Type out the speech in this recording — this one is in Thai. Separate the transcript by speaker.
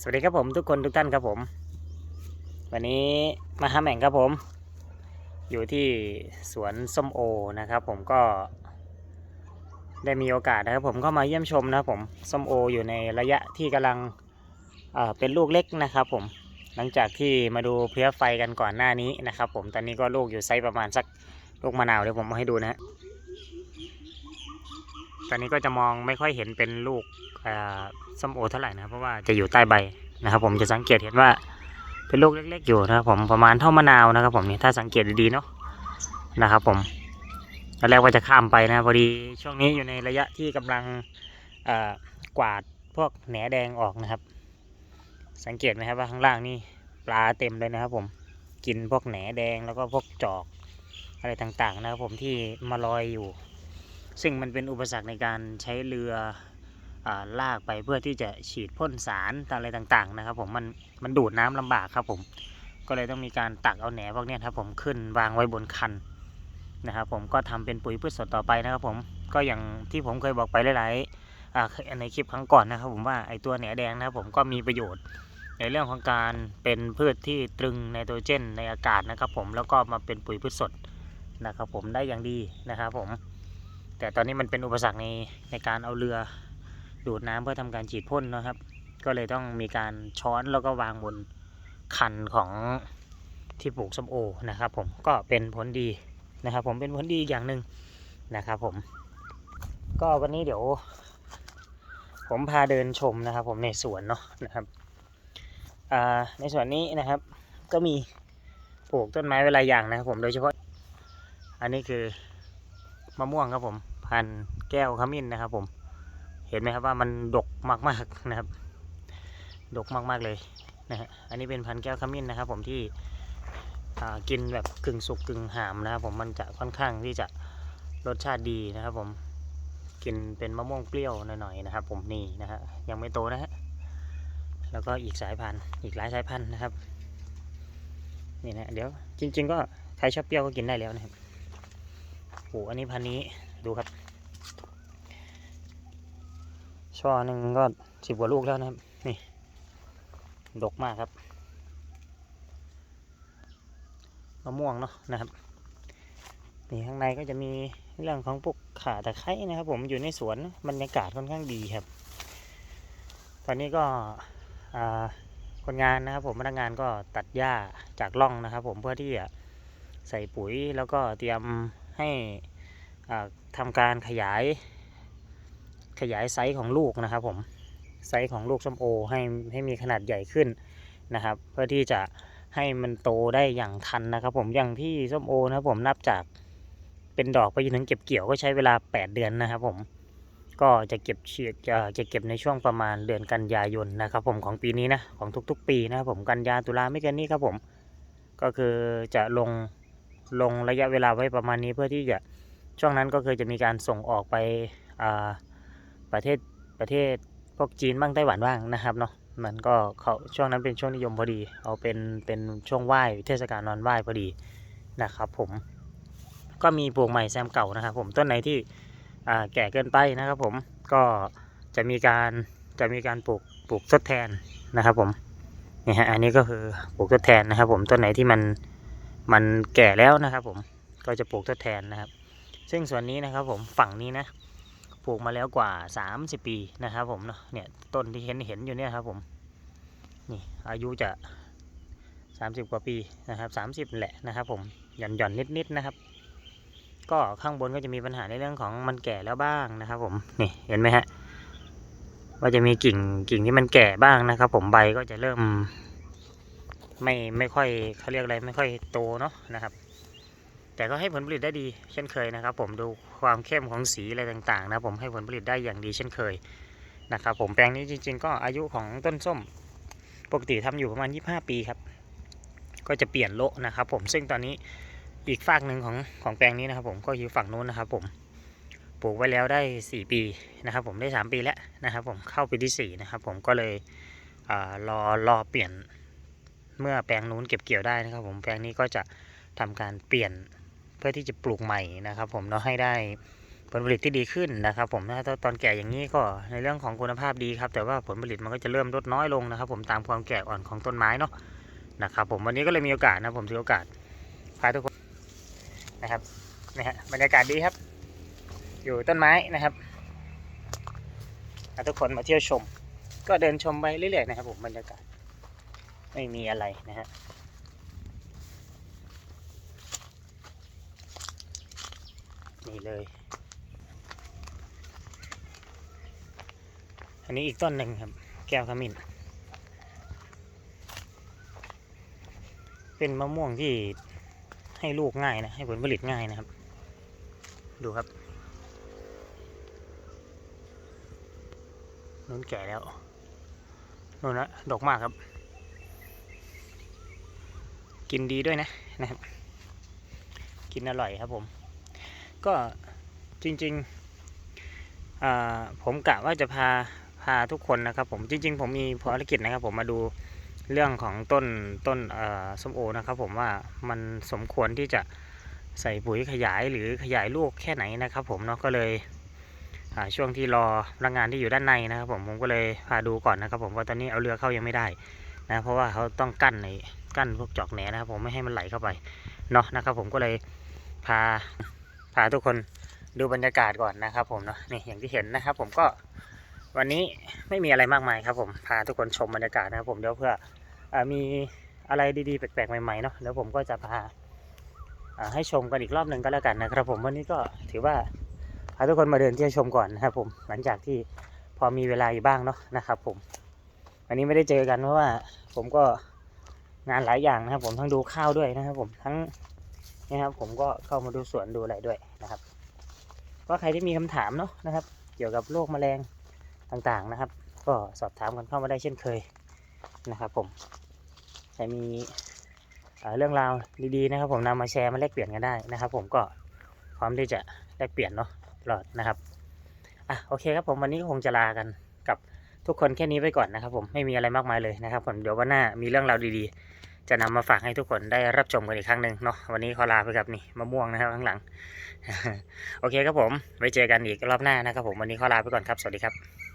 Speaker 1: สวัสดีครับผมทุกคนทุกท่านครับผม วันนี้มาหาแหม่งครับผม อยู่ที่สวนส้มโอนะครับ ผมก็ได้มีโอกาสนะครับ ผมก็มาเยี่ยมชมนะครับผมส้มโออยู่ในระยะที่กำลังเเป็นลูกเล็กนะครับผมหลังจากที่มาดูเพลี้ยไฟกันก่อนหน้านี้นะครับ ผมตอนนี้ก็ลูกอยู่ไซส์ประมาณสักลูกมะนาวเดี๋ยวผมมาให้ดูนะฮะ ตอนนี้ก็จะมองไม่ค่อยเห็นเป็นลูกส้มโอเท่าไหร่นะครับเพราะว่าจะอยู่ใต้ใบนะครับ ผมจะสังเกตเห็นว่าเป็นลูกเล็ก ๆ อยู่นะครับผมประมาณเท่ามะนาวนะครับ ผมนี่ถ้าสังเกตดีๆเนาะนะครับ ผมตอนแรกว่าจะข้ามไปนะพอดีช่วงนี้อยู่ในระยะที่กำลังกวาดพวกแหนแดงออกนะครับ สังเกตไหมครับว่าข้างล่างนี่ปลาเต็มเลยนะครับ ผมกินพวกแหนแดงแล้วก็พวกจอกอะไรต่างๆนะครับ ผมที่มาลอยอยู่ ซึ่งมันเป็นอุปสรรคในการใช้เรืออลากไปเพื่อที่จะฉีดพ่นสารอะไรต่างๆนะครับ ผมมันมันดูดน้ำลำบากครับผมก็เลยต้องมีการตักเอาแหนพวกนี้ครับผมขึ้นวางไว้บนคันนะครับผมก็ทำเป็นปุ๋ยพืชสดต่อไปนะครับผมก็อย่างที่ผมเคยบอกไปหลายๆในคลิปครั้งก่อนนะครับ ผมว่าไอตัวแหนแดงนะครับผมก็มีประโยชน์ในเรื่องของการเป็นพืชที่ตรึงไนโตรเจนในอากาศนะครับผมแล้วก็มาเป็นปุ๋ยพืชสดนะครับผมได้อย่างดีนะครับผม แต่ตอนนี้มันเป็นอุปสรรคในในการเอาเรือดูดน้ำเพื่อทำการฉีดพ่นนะครับ ก็เลยต้องมีการช้อนแล้วก็วางบนคันของที่ปลูกส้มโอนะครับ ผมก็เป็นผลดีนะครับ ผมเป็นผลดีอย่างหนึ่งนะครับผม ก็วันนี้เดี๋ยว ผมพาเดินชมนะครับ ผมในสวนเนาะนะครับในสวนนี้นะครับ ก็มีปลูกต้นไม้เวลาอย่างนะครับ ผมโดยเฉพาะอันนี้คือ มะม่วงครับผม พันแก้วขมิ้นนะครับ ผม เห็นไหมครับว่ามันดกมากๆนะครับ ดกมากๆเลยนะฮะอันนี้เป็นพันแก้วขมิ้นนะครับ ผมที่กินแบบกึ่งสุกกึ่งหามนะครับ ผมมันจะค่อนข้างที่จะรสชาติดีนะครับ ผมกินเป็นมะม่วงเปรี้ยวหน่อยๆนะครับ ผมนี่นะฮะยังไม่โตนะฮะแล้วก็อีกสายพันธุ์อีกหลายสายพันธุ์นะครับนี่นะเดี๋ยวจริง ๆ ก็ใครชอบเปรี้ยวก็กินได้แล้วนะครับ โอ้อันนี้พันนี้ดูครับ ช่อหนึ่งก็สิบกว่าลูกแล้วนะครับ นี่ ดกมากครับมะม่วงเนาะนะครับ นี่ข้างในก็จะมีเรื่องของพวกข่าตะไคร้นะครับ ผมอยู่ในสวนบรรยากาศค่อนข้างดีครับ ตอนนี้ก็คนงานนะครับผมพนักงานก็ตัดหญ้าจากร่องนะครับ ผมเพื่อที่จะใส่ปุ๋ยแล้วก็เตรียม ให้อ่าทำการขยายขยายไซส์ของลูกนะครับผมไซส์ของลูกส้มโอให้ให้มีขนาดใหญ่ขึ้นนะครับ เพื่อที่จะให้มันโตได้อย่างทันนะครับ ผมอย่างที่ส้มโอนะครับผมนับจากเป็นดอกไปจนถึงเก็บเกี่ยวก็ใช้เวลา 8 เดือนนะครับผมก็จะเก็บเฉียดจะจะเก็บในช่วงประมาณเดือนกันยายนนะครับ ผมของปีนี้นะของทุกๆ ปีนะครับผมกันยาตุลาไม่เกินนี้ครับผมก็คือจะลง ลงระยะเวลาไว้ประมาณนี้เพื่อที่จะช่วงนั้นก็คือจะมีการส่งออกไปประเทศประเทศพวกจีนบ้างไต้หวันบ้างนะครับเนาะมันก็เขาช่วงนั้นเป็นช่วงนิยมพอดี เอาเป็นเป็นช่วงไหว้เทศกาลนอนไหว้พอดีนะครับผมก็มีปลูกใหม่แซมเก่านะครับผมต้นไหนที่แก่เกินไปนะครับผมก็จะมีการจะมีการปลูกปลูกทดแทนนะครับผมนี่ฮะอันนี้ก็คือปลูกทดแทนนะครับผมต้นไหนที่มัน มันแก่แล้วนะครับ ผมก็จะปลูกทดแทนนะครับ ซึ่งส่วนนี้นะครับ ผมฝั่งนี้นะปลูกมาแล้วกว่า 30 ปีนะครับ ผมเนาะเนี่ยต้นที่เห็นเห็นอยู่เนี่ยครับ ผมนี่อายุจะ 30 กว่าปีนะครับ30แหละนะครับ ผมหย่อนหย่อนนิดนิดๆนะครับ ก็ข้างบนก็จะมีปัญหาในเรื่องของมันแก่แล้วบ้างนะครับ ผมนี่เห็นไหมฮะว่าจะมีกิ่งกิ่งที่มันแก่บ้างนะครับ ผมใบก็จะเริ่ม ไม่ไม่ค่อยเขาเรียกอะไรไม่ค่อยโตเนาะนะครับ แต่ก็ให้ผลผลิตได้ดีเช่นเคยนะครับ ผมดูความเข้มของสีอะไรต่างๆนะผมให้ผลผลิตได้อย่างดีเช่นเคยนะครับ ผมแปลงนี้จริง ๆ ก็อายุของต้นส้ม ปกติทำอยู่ประมาณ 25 ปีครับ ก็จะเปลี่ยนโลนะครับ ผมซึ่งตอนนี้อีกฝากหนึ่งของของแปลงนี้นะครับ ผมก็อยู่ฝั่งนู้นนะครับ ผมปลูกไว้แล้วได้ 4 ปีนะครับ ผมได้ 3 ปีแล้วนะครับ ผมเข้าปีที่4นะครับ ผมก็เลยอรอรอเปลี่ยน เมื่อแปลงนู้นเก็บเกี่ยวได้นะครับ ผมแปลงนี้ก็จะทำการเปลี่ยนเพื่อที่จะปลูกใหม่นะครับ ผมเนาะให้ได้ผลผลิตที่ดีขึ้นนะครับ ผมถ้าตอนแก่อย่างนี้ก็ในเรื่องของคุณภาพดีครับ แต่ว่าผลผลิตมันก็จะเริ่มลดน้อยลงนะครับ ผมตามความแก่อ่อนของต้นไม้เนาะนะครับ ผมวันนี้ก็เลยมีโอกาสนะผมถือโอกาสพาทุกคนนะครับนะฮะบรรยากาศดีครับ อยู่ต้นไม้นะครับพาทุกคนมาเที่ยวชม ก็เดินชมไปเรื่อยๆนะครับ ผมบรรยากาศ ไม่มีอะไรนะฮะนี่เลย อันนี้อีกต้นหนึ่งครับ แก้วขมิ้น เป็นมะม่วงที่ให้ลูกง่ายนะ ให้ผลผลิตง่ายนะครับ ดูครับนู้นแก่แล้วนู้นนะดอกมากครับ กินดีด้วยนะนะครับ กินอร่อยครับผม ก็จริงๆผมกะว่าจะพาพาทุกคนนะครับผมจริง ๆ ผมมีภารกิจนะครับ ผมมาดูเรื่องของต้นต้นส้มโอนะครับผมว่ามันสมควรที่จะใส่ปุ๋ยขยายหรือขยายลูกแค่ไหนนะครับ ผมเนาะก็เลยช่วงที่รอพนักงานที่อยู่ด้านในนะครับ ผมผมก็เลยพาดูก่อนนะครับ ผมว่าตอนนี้เอาเรือเข้ายังไม่ได้นะเพราะว่าเขาต้องกั้นใน กั้นพวกจอกแหนนะครับ ผมไม่ให้มันไหลเข้าไปเนาะนะครับ ผมก็เลยพาพาทุกคนดูบรรยากาศก่อนนะครับ ผมเนาะนี่อย่างที่เห็นนะครับ ผมก็วันนี้ไม่มีอะไรมากมายครับ ผมพาทุกคนชมบรรยากาศนะครับผมเดี๋ยวเพื่ออมีอะไรดีๆแปลกๆใหม่ๆเนาะเดี๋ยวผมก็จะพาอ่าให้ชมกันอีกรอบหนึ่งก็แล้วกันนะครับ ผมวันนี้ก็ถือว่าพาทุกคนมาเดินเที่ยวชมก่อนนะครับ ผมหลังจากที่พอมีเวลาอยู่บ้างเนาะนะครับ ผมวันนี้ไม่ได้เจอกันเพราะว่าผมก็ งานหลายอย่างนะครับ ผมทั้งดูข้าวด้วยนะครับ ผมทั้งนะครับ ผมก็เข้ามาดูสวนดูอะไรด้วยนะครับ ก็ใครที่มีคำถามเนาะนะครับ เกี่ยวกับโรคแมลงต่างๆนะครับ ก็สอบถามกันเข้ามาได้เช่นเคยนะครับ ผมใครมีเเรื่องราวดีๆนะครับ ผมนำมาแชร์มาแลกเปลี่ยนกันได้นะครับ ผมก็พร้อมที่จะแลกเปลี่ยนเนาะตลอดนะครับอะโอเคครับผมวันนี้คงจะลากัน ทุกคนแค่นี้ไปก่อนนะครับผมไม่มีอะไรมากมายเลยนะครับผมเดี๋ยววันหน้ามีเรื่องราวดีๆ จะนำมาฝากให้ทุกคนได้รับชมกันอีกครั้งหนึ่งเนาะวันนี้ขอลาไปกับนี่มะม่วงนะครับข้างหลัง โอเคครับผมไว้เจอกันอีกรอบหน้านะครับผมวันนี้ขอลาไปก่อนครับสวัสดีครับ